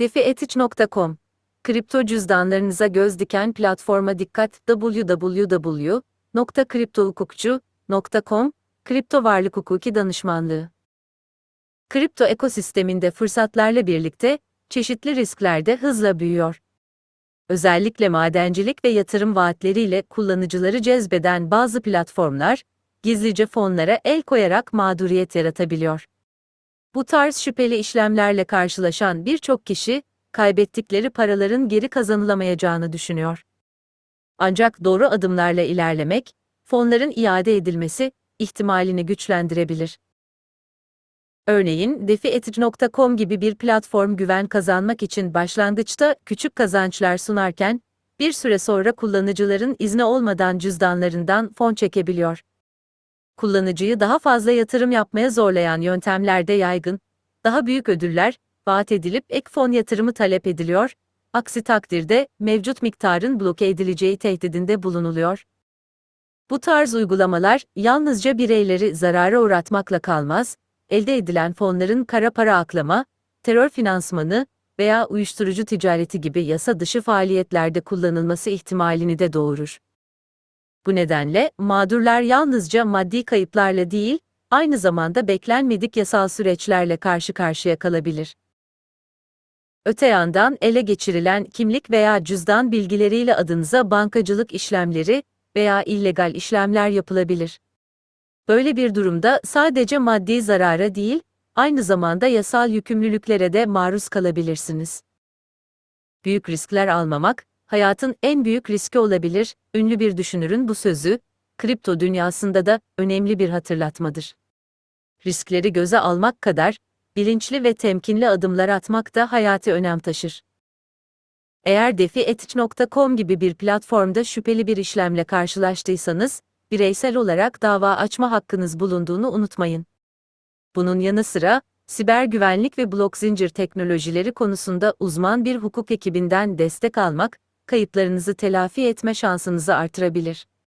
DefiEthic.com Kripto cüzdanlarınıza göz diken platforma dikkat www.kriptohukukçu.com Kripto varlık hukuki danışmanlığı Kripto ekosisteminde fırsatlarla birlikte çeşitli riskler de hızla büyüyor. Özellikle madencilik ve yatırım vaatleriyle kullanıcıları cezbeden bazı platformlar, gizlice fonlara el koyarak mağduriyet yaratabiliyor. Bu tarz şüpheli işlemlerle karşılaşan birçok kişi, kaybettikleri paraların geri kazanılamayacağını düşünüyor. Ancak doğru adımlarla ilerlemek, fonların iade edilmesi ihtimalini güçlendirebilir. Örneğin, DefiEthic.com gibi bir platform güven kazanmak için başlangıçta küçük kazançlar sunarken, bir süre sonra kullanıcıların izni olmadan cüzdanlarından fon çekebiliyor. Kullanıcıyı daha fazla yatırım yapmaya zorlayan yöntemler de yaygın. Daha büyük ödüller vaat edilip ek fon yatırımı talep ediliyor. Aksi takdirde mevcut miktarın bloke edileceği tehdidinde bulunuluyor. Bu tarz uygulamalar yalnızca bireyleri zarara uğratmakla kalmaz, elde edilen fonların kara para aklama, terör finansmanı veya uyuşturucu ticareti gibi yasa dışı faaliyetlerde kullanılması ihtimalini de doğurur. Bu nedenle mağdurlar yalnızca maddi kayıplarla değil, aynı zamanda beklenmedik yasal süreçlerle karşı karşıya kalabilir. Öte yandan ele geçirilen kimlik veya cüzdan bilgileriyle adınıza bankacılık işlemleri veya illegal işlemler yapılabilir. Böyle bir durumda sadece maddi zarara değil, aynı zamanda yasal yükümlülüklere de maruz kalabilirsiniz. Büyük riskler almamak, hayatın en büyük riski olabilir, ünlü bir düşünürün bu sözü, kripto dünyasında da önemli bir hatırlatmadır. Riskleri göze almak kadar, bilinçli ve temkinli adımlar atmak da hayati önem taşır. Eğer DefiEthic.com gibi bir platformda şüpheli bir işlemle karşılaştıysanız, bireysel olarak dava açma hakkınız bulunduğunu unutmayın. Bunun yanı sıra, siber güvenlik ve blok zincir teknolojileri konusunda uzman bir hukuk ekibinden destek almak, kayıplarınızı telafi etme şansınızı artırabilir.